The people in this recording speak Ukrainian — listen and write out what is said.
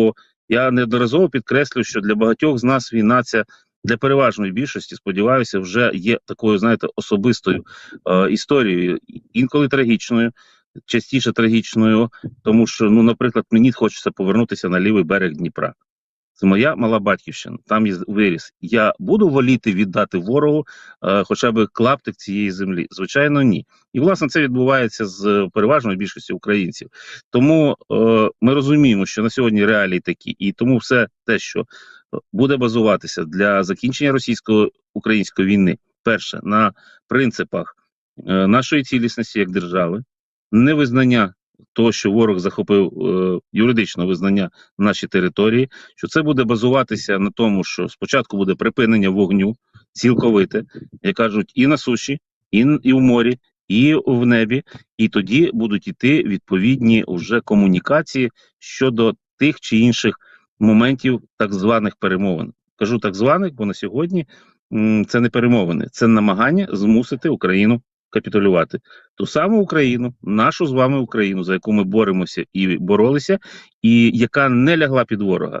Бо я неодноразово підкреслю, що для багатьох з нас війна ця для переважної більшості, сподіваюся, вже є такою, знаєте, особистою е, історією, інколи трагічною, частіше трагічною, тому що, ну, наприклад, мені хочеться повернутися на лівий берег Дніпра. Це моя мала батьківщина, там є виріс. Я буду воліти віддати ворогу е, хоча б клаптик цієї землі? Звичайно, ні. І власне це відбувається з е, переважної більшості українців. Тому е, ми розуміємо, що на сьогодні реалії такі, і тому все те, що буде базуватися для закінчення російсько-української війни, перше на принципах е, нашої цілісності як держави, невизнання того, що ворог захопив е, юридичне визнання на нашій території, що це буде базуватися на тому, що спочатку буде припинення вогню цілковите, як кажуть, і на суші, і, і в морі, і в небі, і тоді будуть іти відповідні вже комунікації щодо тих чи інших моментів так званих перемовин. Кажу так званих, бо на сьогодні м, це не перемовини, це намагання змусити Україну капітулювати. Ту саму Україну, нашу з вами Україну, за яку ми боремося і боролися, і яка не лягла під ворога.